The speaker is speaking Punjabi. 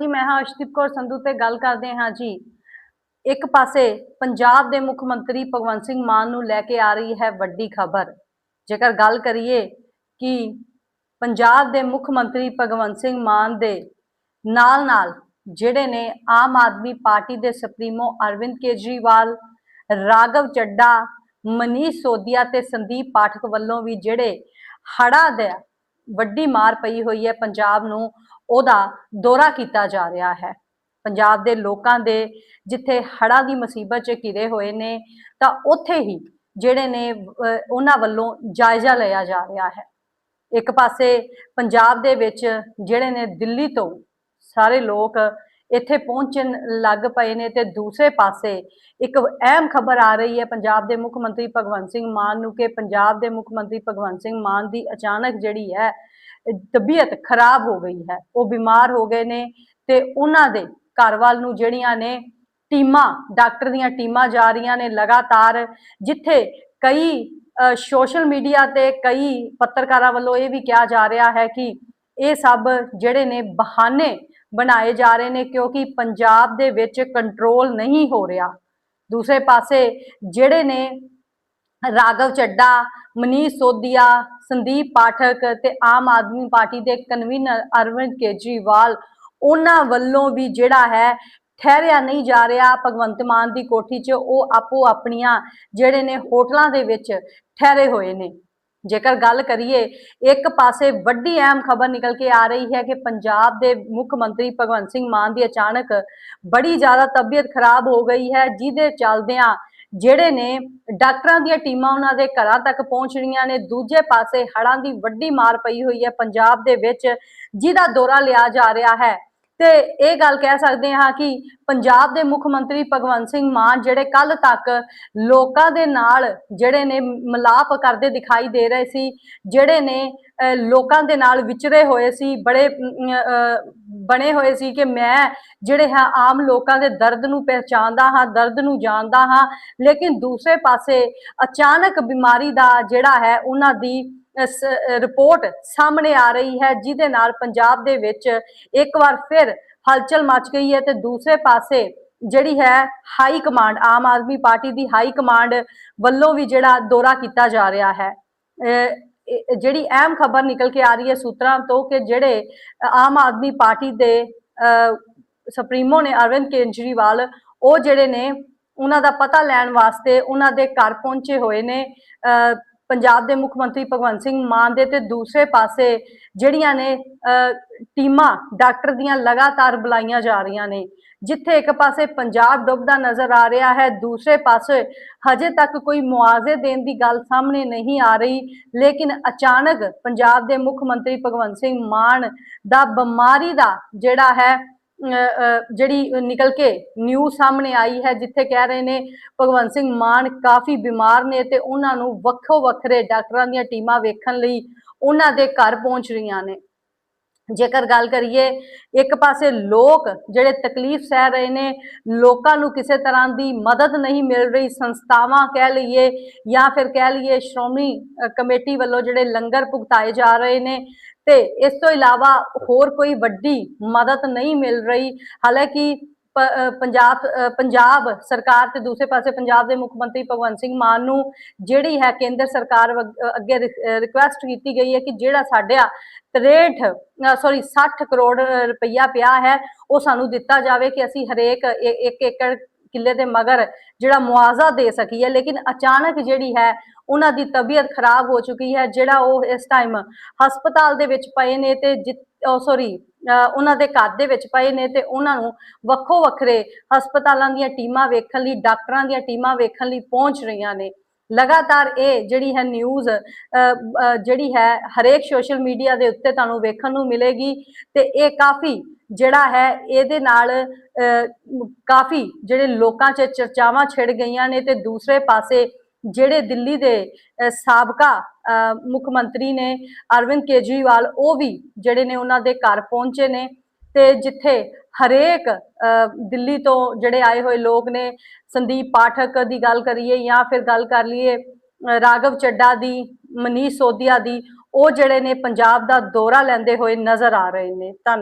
ਜੀ ਮੈਂ ਹਾਂ ਅਸ਼ਦੀਪ ਕੌਰ ਸੰਧੂ ਤੇ ਗੱਲ ਕਰਦੇ ਹਾਂ ਜੀ। ਇੱਕ ਪਾਸੇ ਪੰਜਾਬ ਦੇ ਮੁੱਖ ਮੰਤਰੀ ਭਗਵੰਤ ਸਿੰਘ ਮਾਨ ਨੂੰ ਲੈ ਕੇ ਆ ਰਹੀ ਹੈ ਵੱਡੀ ਖਬਰ। ਜੇਕਰ ਗੱਲ ਕਰੀਏ ਕਿ ਪੰਜਾਬ ਦੇ ਮੁੱਖ ਮੰਤਰੀ ਭਗਵੰਤ ਸਿੰਘ ਮਾਨ ਦੇ ਨਾਲ-ਨਾਲ ਜਿਹੜੇ ਨੇ ਆਮ ਆਦਮੀ ਪਾਰਟੀ ਦੇ ਸੁਪਰੀਮੋ ਅਰਵਿੰਦ ਕੇਜਰੀਵਾਲ, ਰਾਘਵ ਚੱਡਾ, ਮਨੀਸ਼ ਸੋਦੀਆ ਤੇ ਸੰਦੀਪ ਪਾਠਕ ਵੱਲੋਂ ਵੀ ਜਿਹੜੇ ਹੜਾ ਦੇ ਵੱਡੀ ਮਾਰ ਪਈ ਹੋਈ ਹੈ ਪੰਜਾਬ ਨੂੰ ਉਹਦਾ ਦੌਰਾ ਕੀਤਾ ਜਾ ਰਿਹਾ ਹੈ। ਪੰਜਾਬ ਦੇ ਲੋਕਾਂ ਦੇ ਜਿੱਥੇ ਹੜ੍ਹਾਂ ਦੀ ਮੁਸੀਬਤ 'ਚ ਘਿਰੇ ਹੋਏ ਨੇ, ਤਾਂ ਉੱਥੇ ਹੀ ਜਿਹੜੇ ਨੇ ਉਹਨਾਂ ਵੱਲੋਂ ਜਾਇਜ਼ਾ ਲਿਆ ਜਾ ਰਿਹਾ ਹੈ। ਇੱਕ ਪਾਸੇ ਪੰਜਾਬ ਦੇ ਵਿੱਚ ਜਿਹੜੇ ਨੇ ਦਿੱਲੀ ਤੋਂ ਸਾਰੇ ਲੋਕ ਇੱਥੇ ਪਹੁੰਚਣ ਲੱਗ ਪਏ ਨੇ ਤੇ ਦੂਸਰੇ ਪਾਸੇ ਇੱਕ ਅਹਿਮ ਖਬਰ ਆ ਰਹੀ ਹੈ, ਪੰਜਾਬ ਦੇ ਮੁੱਖ ਮੰਤਰੀ ਭਗਵੰਤ ਸਿੰਘ ਮਾਨ ਨੂੰ ਕਿ ਪੰਜਾਬ ਦੇ ਮੁੱਖ ਮੰਤਰੀ ਭਗਵੰਤ ਸਿੰਘ ਮਾਨ ਦੀ ਅਚਾਨਕ ਜਿਹੜੀ ਹੈ, ਤਬੀਅਤ ਖਰਾਬ ਹੋ ਗਈ ਹੈ, ਉਹ ਬਿਮਾਰ ਹੋ ਗਏ ਨੇ ਤੇ ਉਹਨਾਂ ਦੇ ਘਰ ਵੱਲ ਨੂੰ ਜਿਹੜੀਆਂ ਨੇ ਟੀਮਾਂ, ਡਾਕਟਰ ਦੀਆਂ ਟੀਮਾਂ ਜਾ ਰਹੀਆਂ ਨੇ ਲਗਾਤਾਰ, ਜਿੱਥੇ ਕਈ ਸੋਸ਼ਲ ਮੀਡੀਆ ਤੇ ਕਈ ਪੱਤਰਕਾਰਾਂ ਵੱਲੋਂ ਇਹ ਵੀ ਕਿਹਾ ਜਾ ਰਿਹਾ ਹੈ ਕਿ ਇਹ ਸਭ ਜਿਹੜੇ ਨੇ ਬਹਾਨੇ ਬਣਾਏ ਜਾ ਰਹੇ ਨੇ ਕਿਉਂਕਿ ਪੰਜਾਬ ਦੇ ਵਿੱਚ ਕੰਟਰੋਲ ਨਹੀਂ ਹੋ ਰਿਹਾ। ਦੂਸਰੇ ਪਾਸੇ ਜਿਹੜੇ ਨੇ ਰਾਘਵ ਚੱਡਾ, ਮਨੀਸ਼ ਸੋਦੀਆ ਸੰਦੀਪ ਪਾਠਕ ਤੇ ਆਮ ਆਦਮੀ ਪਾਰਟੀ ਦੇ ਕਨਵੀਨਰ ਅਰਵਿੰਦ ਕੇਜਰੀਵਾਲ, ਉਹਨਾਂ ਵੱਲੋਂ ਵੀ ਜਿਹੜਾ ਹੈ ਠਹਿਰਿਆ ਨਹੀਂ ਜਾ ਰਿਹਾ। ਭਗਵੰਤ ਮਾਨ ਦੀ ਕੋਠੀ 'ਚ ਉਹ ਆਪੋ ਆਪਣੀਆਂ ਜਿਹੜੇ ਨੇ ਹੋਟਲਾਂ ਦੇ ਵਿੱਚ ਠਹਿਰੇ ਹੋਏ ਨੇ। ਜੇਕਰ ਗੱਲ ਕਰੀਏ, ਇੱਕ ਪਾਸੇ ਵੱਡੀ ਅਹਿਮ ਖਬਰ ਨਿਕਲ ਕੇ ਆ ਰਹੀ ਹੈ ਕਿ ਪੰਜਾਬ ਦੇ ਮੁੱਖ ਮੰਤਰੀ ਭਗਵੰਤ ਸਿੰਘ ਮਾਨ ਦੀ ਅਚਾਨਕ ਬੜੀ ਜ਼ਿਆਦਾ ਤਬੀਅਤ ਖਰਾਬ ਹੋ ਗਈ ਹੈ, ਜਿਹਦੇ ਚੱਲਦਿਆਂ ਜਿਹੜੇ ਨੇ ਡਾਕਟਰਾਂ ਦੀਆਂ ਟੀਮਾਂ ਉਹਨਾਂ ਦੇ ਘਰਾਂ ਤੱਕ ਪਹੁੰਚ ਰਹੀਆਂ ਨੇ, ਦੂਜੇ ਪਾਸੇ ਹੜ੍ਹਾਂ ਦੀ ਵੱਡੀ ਮਾਰ ਪਈ ਹੋਈ ਹੈ ਪੰਜਾਬ ਦੇ ਵਿੱਚ, ਜਿਹਦਾ ਦੌਰਾ ਲਿਆ ਜਾ ਰਿਹਾ ਹੈ। ਤੇ ਇਹ ਗੱਲ ਕਹਿ ਸਕਦੇ ਹਾਂ ਕਿ ਪੰਜਾਬ ਦੇ ਮੁੱਖ ਮੰਤਰੀ ਭਗਵੰਤ ਸਿੰਘ ਮਾਨ ਜਿਹੜੇ ਕੱਲ ਤੱਕ ਲੋਕਾਂ ਦੇ ਨਾਲ ਜਿਹੜੇ ਨੇ ਮਲਾਪ ਕਰਦੇ ਦਿਖਾਈ ਦੇ ਰਹੇ ਸੀ ਜਿਹੜੇ ਨੇ ਅਹ, ਲੋਕਾਂ ਦੇ ਨਾਲ ਵਿਚਰੇ ਹੋਏ ਸੀ ਬੜੇ ਬਣੇ ਹੋਏ ਸੀ ਕਿ ਮੈਂ ਜਿਹੜੇ ਹੈ ਆਮ ਲੋਕਾਂ ਦੇ ਦਰਦ ਨੂੰ ਪਹਿਚਾਨਦਾ ਹਾਂ ਦਰਦ ਨੂੰ ਜਾਣਦਾ ਹਾਂ ਲੇਕਿਨ ਦੂਸਰੇ ਪਾਸੇ ਅਚਾਨਕ ਬਿਮਾਰੀ ਦਾ ਜਿਹੜਾ ਹੈ ਉਹਨਾਂ ਦੀ ਰਿਪੋਰਟ ਸਾਹਮਣੇ ਆ ਰਹੀ ਹੈ, ਜਿਹਦੇ ਨਾਲ ਪੰਜਾਬ ਦੇ ਵਿੱਚ ਇੱਕ ਵਾਰ ਫਿਰ ਹਲਚਲ ਮਚ ਗਈ ਹੈ ਤੇ ਦੂਸਰੇ ਪਾਸੇ ਜਿਹੜੀ ਹੈ high command Aam Aadmi party ਦੀ ਹਾਈ ਕਮਾਂਡ ਵੱਲੋਂ ਵੀ ਜਿਹੜਾ ਦੌਰਾ ਕੀਤਾ ਜਾ ਰਿਹਾ ਹੈ। ਜਿਹੜੀ ਅਹਿਮ ਖਬਰ ਨਿਕਲ ਕੇ ਆ ਰਹੀ ਹੈ ਸੂਤਰਾਂ ਤੋਂ ਕਿ ਜਿਹੜੇ ਆਮ ਆਦਮੀ ਪਾਰਟੀ ਦੇ ਸੁਪਰੀਮੋ ਨੇ ਅਰਵਿੰਦ ਕੇਜਰੀਵਾਲ, ਉਹ ਜਿਹੜੇ ਨੇ, ਉਹਨਾਂ ਦਾ ਪਤਾ ਲੈਣ ਵਾਸਤੇ ਉਹਨਾਂ ਦੇ ਘਰ ਪਹੁੰਚੇ ਹੋਏ ਨੇ। ਪੰਜਾਬ ਦੇ ਮੁੱਖ ਮੰਤਰੀ ਭਗਵੰਤ ਸਿੰਘ ਮਾਨ ਦੇ ਤੇ ਦੂਸਰੇ ਪਾਸੇ ਜਿਹੜੀਆਂ ਨੇ ਅਹ, ਟੀਮਾਂ ਡਾਕਟਰ ਦੀਆਂ ਲਗਾਤਾਰ ਬੁਲਾਈਆਂ ਜਾ ਰਹੀਆਂ ਨੇ ਜਿੱਥੇ ਇੱਕ ਪਾਸੇ ਪੰਜਾਬ ਡੁੱਬਦਾ ਨਜ਼ਰ ਆ ਰਿਹਾ ਹੈ ਦੂਸਰੇ ਪਾਸੇ ਹਜੇ ਤੱਕ ਕੋਈ ਮੁਆਵਜ਼ੇ ਦੇਣ ਦੀ ਗੱਲ ਸਾਹਮਣੇ ਨਹੀਂ ਆ ਰਹੀ ਲੇਕਿਨ ਅਚਾਨਕ ਪੰਜਾਬ ਦੇ ਮੁੱਖ ਮੰਤਰੀ ਭਗਵੰਤ ਸਿੰਘ ਮਾਨ ਦਾ ਬਿਮਾਰੀ ਦਾ ਜਿਹੜਾ ਹੈ ਜਿਹੜੀ ਨਿਕਲ ਕੇ ਨਿਊਜ਼ ਸਾਹਮਣੇ ਆਈ ਹੈ, ਜਿੱਥੇ ਕਹਿ ਰਹੇ ਨੇ ਭਗਵੰਤ ਸਿੰਘ ਮਾਨ ਕਾਫੀ ਬਿਮਾਰ ਨੇ ਤੇ ਉਹਨਾਂ ਨੂੰ ਵੱਖੋ ਵੱਖਰੇ ਡਾਕਟਰਾਂ ਦੀਆਂ ਟੀਮਾਂ ਵੇਖਣ ਲਈ ਉਹਨਾਂ ਦੇ ਘਰ ਪਹੁੰਚ ਰਹੀਆਂ ਨੇ। ਜੇਕਰ ਗੱਲ ਕਰੀਏ, ਇੱਕ ਪਾਸੇ ਲੋਕ ਜਿਹੜੇ ਤਕਲੀਫ ਸਹਿ ਰਹੇ ਨੇ, ਲੋਕਾਂ ਨੂੰ ਕਿਸੇ ਤਰ੍ਹਾਂ ਦੀ ਮਦਦ ਨਹੀਂ ਮਿਲ ਰਹੀ, ਸੰਸਥਾਵਾਂ ਕਹਿ ਲਈਏ ਜਾਂ ਫਿਰ ਕਹਿ ਲਈਏ ਸ਼੍ਰੋਮਣੀ ਕਮੇਟੀ ਵੱਲੋਂ ਜਿਹੜੇ ਲੰਗਰ ਭੁਗਤਾਏ ਜਾ ਰਹੇ ਨੇ ਤੇ ਇਸ ਤੋਂ ਇਲਾਵਾ ਹੋਰ ਕੋਈ ਵੱਡੀ ਮਦਦ ਨਹੀਂ ਮਿਲ ਰਹੀ। ਹਾਲਾਂਕਿ ਪੰਜਾਬ ਪੰਜਾਬ ਸਰਕਾਰ ਤੇ ਦੂਸਰੇ ਪਾਸੇ ਪੰਜਾਬ ਦੇ ਮੁੱਖ ਮੰਤਰੀ ਭਗਵੰਤ ਸਿੰਘ ਮਾਨ ਨੂੰ ਜਿਹੜੀ ਹੈ ਕੇਂਦਰ ਸਰਕਾਰ ਵੱਗ- ਅ, ਅੱਗੇ ਰਿਕੁਐਸਟ ਕੀਤੀ ਗਈ ਹੈ ਕਿ ਜਿਹੜਾ ਸਾਡਿਆ 63 ਸੌਰੀ 60 ਕਰੋੜ ਰੁਪਈਆ ਪਿਆ ਹੈ ਉਹ ਸਾਨੂੰ ਦਿੱਤਾ ਜਾਵੇ ਕਿ ਅਸੀਂ ਹਰੇਕ ਇ- ਏਕੜ ਕਿੱਲੇ ਦੇ ਮਗਰ ਜਿਹੜਾ ਮੁਆਵਜ਼ਾ ਦੇ ਸਕੀਏ ਲੇਕਿਨ ਅਚਾਨਕ ਜਿਹੜੀ ਹੈ, ਉਹਨਾਂ ਦੀ ਤਬੀਅਤ ਖਰਾਬ ਹੋ ਚੁੱਕੀ ਹੈ, ਜਿਹੜਾ ਉਹ ਇਸ ਟਾਈਮ ਹਸਪਤਾਲ ਦੇ ਵਿੱਚ ਪਏ ਨੇ ਤੇ ਸੌਰੀ ਉਹਨਾਂ ਦੇ ਘਰ ਦੇ ਵਿੱਚ ਪਏ ਨੇ ਤੇ ਉਹਨਾਂ ਨੂੰ ਵੱਖੋ ਵੱਖਰੇ ਹਸਪਤਾਲਾਂ ਦੀਆਂ ਟੀਮਾਂ ਵੇਖਣ ਲਈ, ਡਾਕਟਰਾਂ ਦੀਆਂ ਟੀਮਾਂ ਵੇਖਣ ਲਈ ਪਹੁੰਚ ਰਹੀਆਂ ਨੇ। ਲਗਾਤਾਰ ਇਹ ਜਿਹੜੀ ਹੈ ਨਿਊਜ਼ ਜਿਹੜੀ ਹੈ, ਹਰੇਕ ਸੋਸ਼ਲ ਮੀਡੀਆ ਦੇ ਉੱਤੇ ਤੁਹਾਨੂੰ ਵੇਖਣ ਨੂੰ ਮਿਲੇਗੀ ਤੇ ਇਹ ਕਾਫੀ ਜਿਹੜਾ ਹੈ ਇਹਦੇ ਨਾਲ ਕਾਫੀ ਜਿਹੜੇ ਲੋਕਾਂ 'ਚ ਚਰਚਾਵਾਂ ਛਿੜ ਗਈਆਂ ਨੇ ਤੇ ਦੂਸਰੇ ਪਾਸੇ ਜਿਹੜੇ ਦਿੱਲੀ ਦੇ ਸਾਬਕਾ ਮੁੱਖ ਮੰਤਰੀ ਨੇ ਅਰਵਿੰਦ ਕੇਜਰੀਵਾਲ ਉਹ ਵੀ ਜਿਹੜੇ ਨੇ ਉਹਨਾਂ ਦੇ ਘਰ ਪਹੁੰਚੇ ਨੇ ਤੇ ਜਿੱਥੇ ਹਰੇਕ ਦਿੱਲੀ ਤੋਂ ਜਿਹੜੇ ਆਏ ਹੋਏ ਲੋਕ ਨੇ ਸੰਦੀਪ ਪਾਠਕ ਦੀ ਗੱਲ ਕਰੀਏ ਜਾਂ ਫਿਰ ਗੱਲ ਕਰ ਲਈਏ ਅਹ, ਰਾਘਵ ਚੱਡਾ ਦੀ ਮਨੀਸ਼ ਸੋਦੀਆ ਦੀ ਉਹ ਜਿਹੜੇ ਨੇ ਪੰਜਾਬ ਦਾ ਦੌਰਾ ਲੈਂਦੇ ਹੋਏ ਨਜ਼ਰ ਆ ਰਹੇ ਨੇ। ਧੰਨ